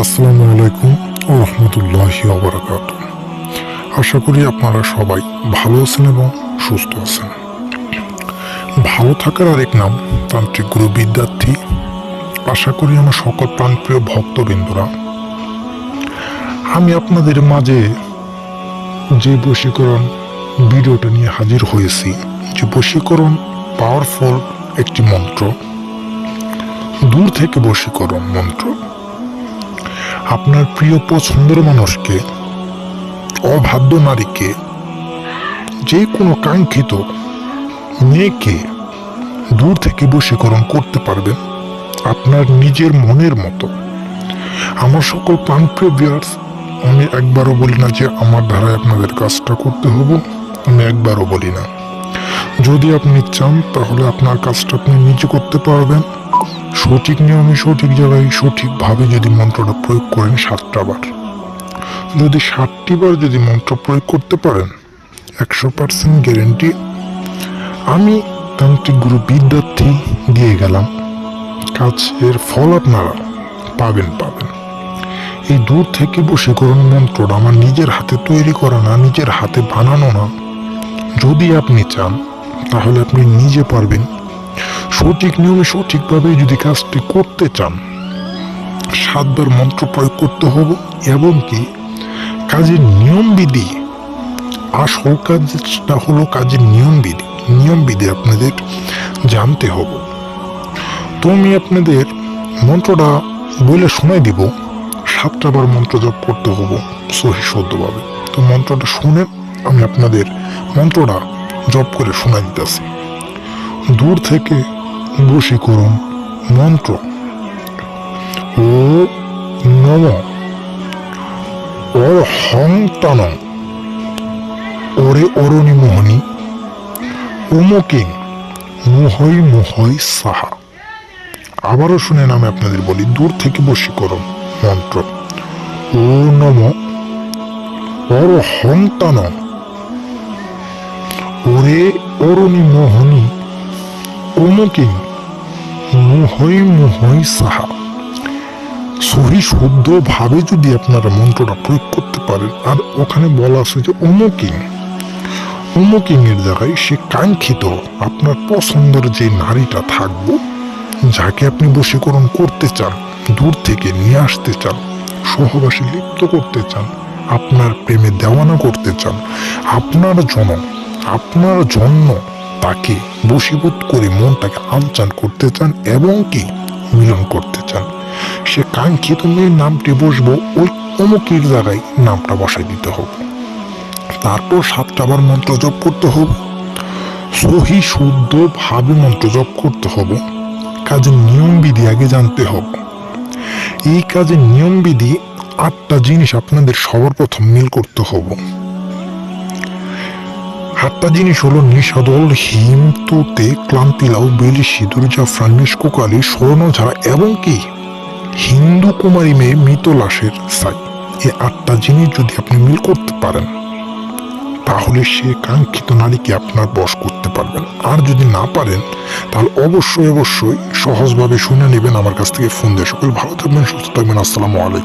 আসসালামু আলাইকুম ও রহমতুল্লাহ ওবরাকাত আশা করি আপনারা সবাই ভালো আছেন এবং সুস্থ আছেন। ভালো থাকার আরেক নাম তান্ত্রিক গুরু বিদ্যার্থী আশা করি আমার সকল প্রাণপ্রিয় ভক্তবৃন্দরা, আমি আপনাদের মাঝে যে বশীকরণ ভিডিওটা নিয়ে হাজির হয়েছি, যে বশীকরণ পাওয়ারফুল একটি মন্ত্র, দূর থেকে বশীকরণ মন্ত্র আপনার প্রিয় পছন্দের মানুষকে অবাধ্য নারীকে, যে কোনো কাঙ্ক্ষিত মেয়েকে দূর থেকে বশীকরণ করতে পারবেন আপনার নিজের মনের মতো। আমার সকল প্রাণপ্রিয় বিয়ার্স আমি একবারও বলি না যে আমার ধারায় আপনাদের কাজটা করতে হবে, আমি একবারও বলি না। যদি আপনি চান, তাহলে আপনার কাজটা আপনি নিজে করতে পারবেন। সঠিক নিয়মে সঠিক জায়গায় সঠিকভাবে যদি মন্ত্রটা প্রয়োগ করেন সাতটা বার। যদি ষাটটি বার যদি মন্ত্র প্রয়োগ করতে পারেন, একশো পার্সেন্ট গ্যারেন্টি আমি তান্ত্রিক গুরু বিদ্যার্থী দিয়ে গেলাম। কাজের ফল আপনারা পাবেন পাবেন। এই দূর থেকে বসে করুন মন্ত্রটা, আমার নিজের হাতে তৈরি করা না, নিজের হাতে বানানো না। যদি আপনি চান, তাহলে আপনি নিজে পারবেন। সঠিক নিয়মে সঠিকভাবে যদি কাজটি করতে চান, সাতবার মন্ত্র প্রয়োগ করতে হবে এবং কি কাজের নিয়মবিধি, আসল কাজটা হলো কাজের নিয়মবিধি। নিয়মবিধি আপনাদের জানতে হবে। তো আমি আপনাদের মন্ত্রটা বলে শোনাই দিব সাতটা বার মন্ত্র জপ করতে হব সহি শুদ্ধভাবে তো মন্ত্রটা শুনে আমি আপনাদের মন্ত্রটা জপ করে শোনাই দিতেছি দূর থেকে বশীকরণ মন্ত্র। ও নম। ওর হং টান ওরে অরণি মোহনী, উমকিং। মুহই মুহই সাহা। আবারও শুনেন আমি আপনাদের বলি, দূর থেকে বশীকরণ মন্ত্র। ও নম। ওর হং টান ওরে অরণি মোহনী অমুকে মুহই মুহই সাহা সহি যদি আপনারা মন্ত্রটা প্রয়োগ করতে পারেন, আর ওখানে বলা আছে যে অমুকিং। অমুকিং এর জায়গায় সে কাঙ্ক্ষিত আপনার পছন্দের যে নারীটা থাকব, যাকে আপনি বশীকরণ করতে চান, দূর থেকে নিয়ে আসতে চান, সহবাসী লিপ্ত করতে চান, আপনার প্রেমে দেওয়ানা করতে চান, আপনার জন্য আপনার জন্য তাকে বশীভূত করে মনটাকে আনচান করতে চান এবং কি মিলন করতে চান। সে কাঙ্ক্ষিত মেয়ের নামটি বসবো ওই অমুকের জায়গায় নামটা বসাই দিতে হবে। তারপর সাতটা বার মন্ত্র জপ করতে হবে। সহি, শুদ্ধ ভাবে মন্ত্র জপ করতে হবে। কাজের নিয়মবিধি আগে জানতে হবে। এই কাজের নিয়মবিধি আটটা জিনিস আপনাদের সবার প্রথম মিল করতে হবে। আটটা জিনিস হলো নিষাদল হিম তুতে ক্লান্তিলাউ বেলি, সিঁদুর, জাফরান নিষ্কুকালি স্বর্ণ ঝাড়া, এবং কি? হিন্দু কুমারী মেয়ে মৃত লাশের সাই এই আটটা জিনিস যদি আপনি মিল করতে পারেন, তাহলে সে কাঙ্ক্ষিত নারীকে আপনার বশ করতে পারবেন। আর যদি না পারেন, তাহলে অবশ্যই অবশ্যই সহজভাবে শুনে নেবেন। আমার কাছ থেকে ফোন দিয়ে। সকল ভালো থাকবেন, সুস্থ থাকবেন। আসসালামু আলাইকুম।